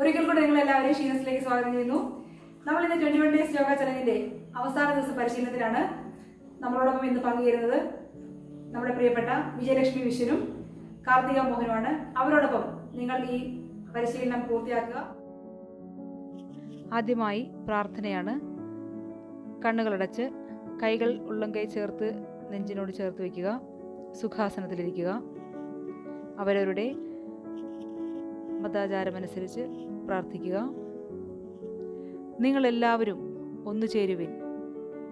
ഒരിക്കൽ കൂടെ നിങ്ങൾ എല്ലാവരെയും ഷീനസിലേക്ക് സ്വാഗതം ചെയ്യുന്നു. നമ്മൾ ഇന്ന് ട്വന്റി വൺ ഡേയ്സ് യോഗ ചലഞ്ചിന്റെ അവസാന ദിവസ പരിശീലനത്തിലാണ് നമ്മളോടൊപ്പം ഇന്ന് പങ്കുചേരുന്നത് നമ്മുടെ പ്രിയപ്പെട്ട വിജയലക്ഷ്മി വിശ്വനും കാർത്തിക മോഹനുമാണ്. അവരോടൊപ്പം നിങ്ങൾ ഈ പരിശീലനം പൂർത്തിയാക്കുക. ആദ്യമായി പ്രാർത്ഥനയാണ്. കണ്ണുകളടച്ച് കൈകൾ ഉള്ളംകൈ ചേർത്ത് നെഞ്ചിനോട് ചേർത്ത് വയ്ക്കുക. സുഖാസനത്തിലിരിക്കുക. അവരവരുടെ മതാചാരമനുസരിച്ച് പ്രാർത്ഥിക്കുക. നിങ്ങളെല്ലാവരും ഒന്നു ചേരുവിൻ.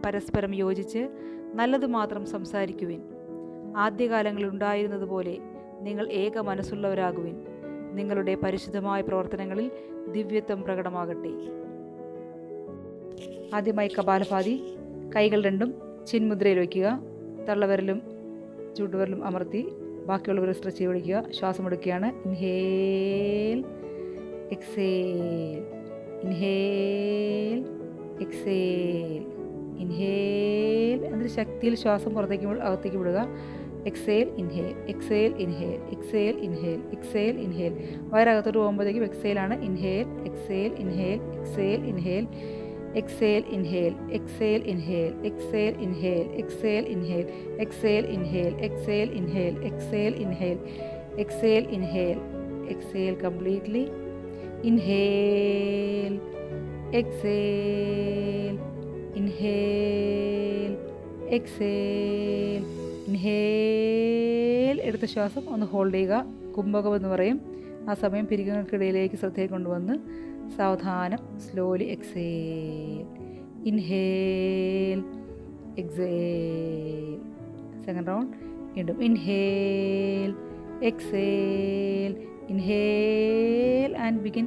പരസ്പരം യോജിച്ച് നല്ലത് മാത്രം സംസാരിക്കുവിൻ. ആദ്യകാലങ്ങളിൽ ഉണ്ടായിരുന്നതുപോലെ നിങ്ങൾ ഏക മനസ്സുള്ളവരാകുവിൻ. നിങ്ങളുടെ പരിശുദ്ധമായ പ്രവർത്തനങ്ങളിൽ ദിവ്യത്വം പ്രകടമാകട്ടെ. ആദ്യമായി കപാലഭാതി കൈകൾ രണ്ടും ചിന്മുദ്രയിൽ വയ്ക്കുക. തള്ളവിരലും ചൂണ്ടുവിരലും അമർത്തി. ബാക്കിയുള്ളവർ സ്ട്രെച്ച് ചെയ്ത് പിടിക്കുക. ശ്വാസം എടുക്കുകയാണ്. Inhale exhale inhale exhale inhale എന്നിട്ട് ശക്തിയിൽ ശ്വാസം പുറത്തേക്ക് അകത്തേക്ക് വിടുക. Exhale inhale exhale inhale exhale inhale exhale inhale വയറകത്തോട്ട് പോകുമ്പോഴത്തേക്കും എക്സേലാണ് inhale exhale inhale exhale inhale exhale inhale exhale inhale exhale inhale exhale inhale exhale inhale exhale inhale exhale inhale exhale inhale exhale completely inhale exhale inhale exhale inhale എടുത്ത ശ്വാസം ഒന്ന് hold ചെയ്യുക. കുംഭകം എന്ന് പറയും. ആ സമയം പിരികങ്ങൾക്കിടയിലേക്ക് ശ്രദ്ധയെ കൊണ്ടുവന്ന് സാവധാനം slowly exhale inhale exhale second round വീണ്ടും inhale exhale inhale and begin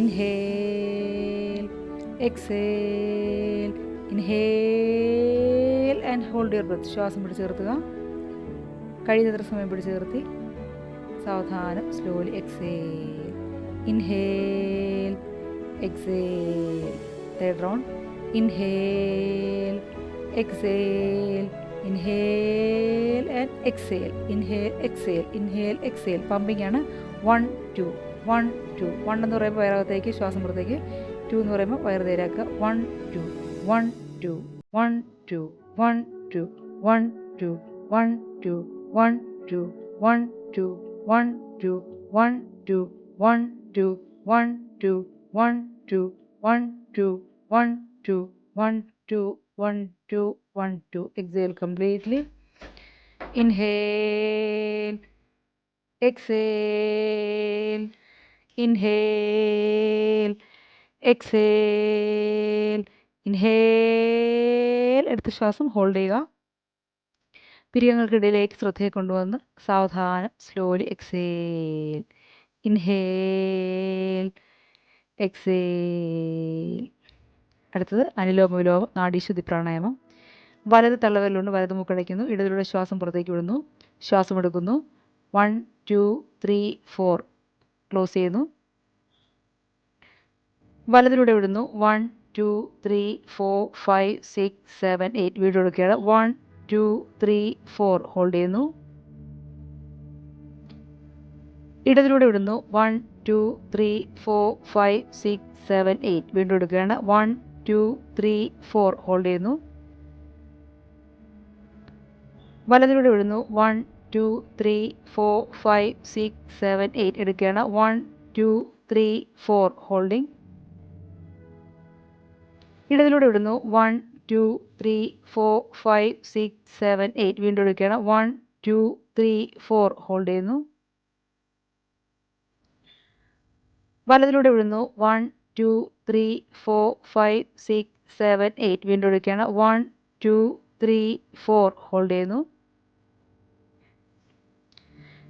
Inhale, exhale, inhale and hold your breath. ശ്വാസം പിടിച്ച് നിർത്തുക കഴിയുന്നത്ര സമയം പിടിച്ച് നിർത്തി സാവധാനം slowly exhale inhale exhale third round inhale exhale inhale and exhale inhale exhale inhale exhale pumping ആണ്. One two one two one എന്ന് പറയുമ്പോൾ വയറകത്തേക്ക് ശ്വാസം പുറത്തേക്ക് ടു എന്ന് പറയുമ്പോൾ വയറ് നേരാക്കുക one two one two one two one two one two one two one two one two one two one two one two one two one two one two one two one two one two one two exhale completely Inhale. Exhale. Inhale. Exhale. Inhale. എടുത്ത ശ്വാസം hold ചെയ്യുക പിരിയങ്ങൾക്കിടയിലേക്ക് ശ്രദ്ധയെ കൊണ്ടുവന്ന് സാവധാനം slowly exhale inhale exhale അടുത്തത് അനുലോമ വിലോമം നാഡീശുദ്ധി പ്രാണായാമം വലത് തള്ളവിരലുകൊണ്ട് വലത് മൂക്കടയ്ക്കുന്നു ഇടതിലൂടെ ശ്വാസം പുറത്തേക്ക് വിടുന്നു ശ്വാസം എടുക്കുന്നു one two three four close ചെയ്യുന്നു. വലതിലൂടെ വിടുന്നു. One two three four five six seven eight video എടുക്കുകയാണ് one two three four hold ചെയ്യുന്നു. ഇടതിലൂടെ വിടുന്നു. One two three four five six seven eight വീണ്ടും എടുക്കുകയാണ് one two three four hold ചെയ്യുന്നു. വലതിലൂടെ വിടുന്നു. One two three four five six seven eight എടുക്കുകയാണ്. One two three four holding ഇടതിലൂടെ വിടുന്നു one two three four five six seven eight വീണ്ടും എടുക്കുകയാണ്. One two three four hold ചെയ്യുന്നു. വലതിലൂടെ വിടുന്നു one two three four five six seven eight വീണ്ടും എടുക്കുകയാണ്. One two three four hold ചെയ്യുന്നു.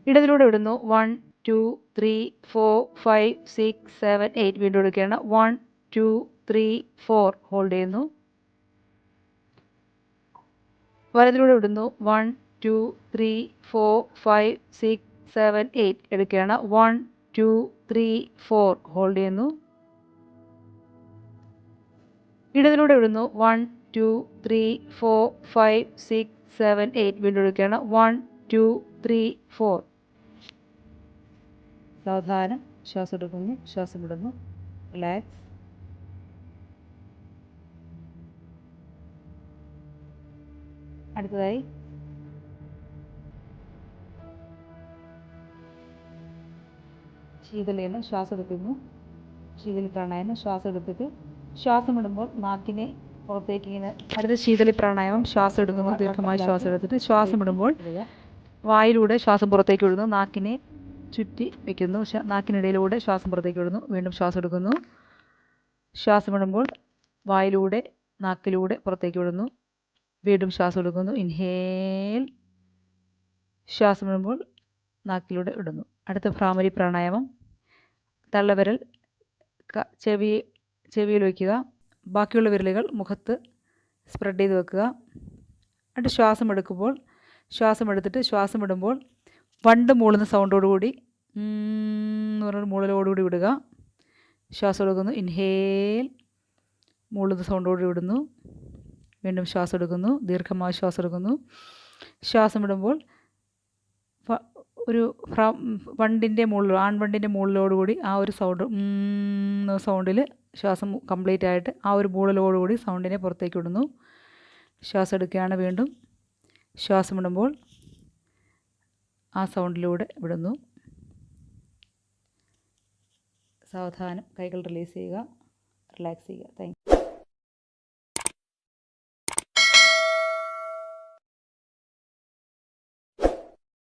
ഇടതിലൂടെ ഇടുന്നു. One two three four five six seven eight വീണ്ടും എടുക്കുകയാണ്. One two three four hold ചെയ്യുന്നു. വലതിലൂടെ ഇടുന്നു. One two three four five six seven eight എടുക്കുകയാണ്. One two three four hold ചെയ്യുന്നു. ഇടതിലൂടെ ഇടുന്നു. One two three four five six seven eight വീണ്ടും എടുക്കുകയാണ്. വൺ ടു ത്രീ ഫോർ സാവധാനം ശ്വാസം എടുക്കുന്നു ശ്വാസം വിടുന്നു റിലാക്സ് അടുത്തതായി. ശീതളയിൽ ശ്വാസം എടുക്കുന്നു ശീതലി പ്രാണായാമം ശ്വാസം എടുത്തിട്ട് ശ്വാസം വിടുമ്പോൾ നാക്കിനെ പുറത്തേക്ക് ഇങ്ങനെ അടുത്ത ശീതലി പ്രാണായാമം ശ്വാസം എടുക്കുന്നു ദീർഘമായി ശ്വാസം എടുത്തിട്ട് ശ്വാസം വിടുമ്പോൾ വായിലൂടെ ശ്വാസം പുറത്തേക്ക് വിടുന്നു നാക്കിനെ ചുറ്റി വെക്കുന്നു. ശ്വാ- നാക്കിനിടയിലൂടെ ശ്വാസം പുറത്തേക്ക് വിടുന്നു. വീണ്ടും ശ്വാസം എടുക്കുന്നു. ശ്വാസം വിടുമ്പോൾ വായിലൂടെ നാക്കിലൂടെ പുറത്തേക്ക് വിടുന്നു. വീണ്ടും ശ്വാസം എടുക്കുന്നു. ഇൻഹേൽ. ശ്വാസം വിടുമ്പോൾ നാക്കിലൂടെ ഇടുന്നു അടുത്ത ഭ്രാമരി പ്രാണായാമം. തള്ളവിരൽ ചെവി ചെവിയിൽ വയ്ക്കുക. ബാക്കിയുള്ള വിരലുകൾ മുഖത്ത് സ്പ്രെഡ് ചെയ്ത് വെക്കുക. എന്നിട്ട് ശ്വാസം എടുക്കുമ്പോൾ ശ്വാസം എടുത്തിട്ട് ശ്വാസം വിടുമ്പോൾ വണ്ട് മൂളുന്ന സൗണ്ടോടുകൂടി എന്ന് പറഞ്ഞൊരു മൂളലോടുകൂടി വിടുക. ശ്വാസം എടുക്കുന്നു. ഇൻഹേൽ മൂളുന്ന സൗണ്ടോടുകൂടി വിടുന്നു. വീണ്ടും ശ്വാസം എടുക്കുന്നു. ദീർഘമായി ശ്വാസം എടുക്കുന്നു. ശ്വാസം വിടുമ്പോൾ ഒരു വണ്ടിന്റെ മുകളിൽ ആൺവണ്ടിന്റെ മുകളിലോടുകൂടി ആ ഒരു സൗണ്ട് സൗണ്ടിൽ ശ്വാസം കംപ്ലീറ്റ് ആയിട്ട് ആ ഒരു മൂളലോടുകൂടി സൗണ്ടിനെ പുറത്തേക്ക് വിടുന്നു. ശ്വാസം എടുക്കുകയാണ് വീണ്ടും. ശ്വാസം വിടുമ്പോൾ ആ സൗണ്ടിലൂടെ വിടുന്നു സാവധാനം കൈകൾ റിലീസ് ചെയ്യുക റിലാക്സ് ചെയ്യുക. താങ്ക്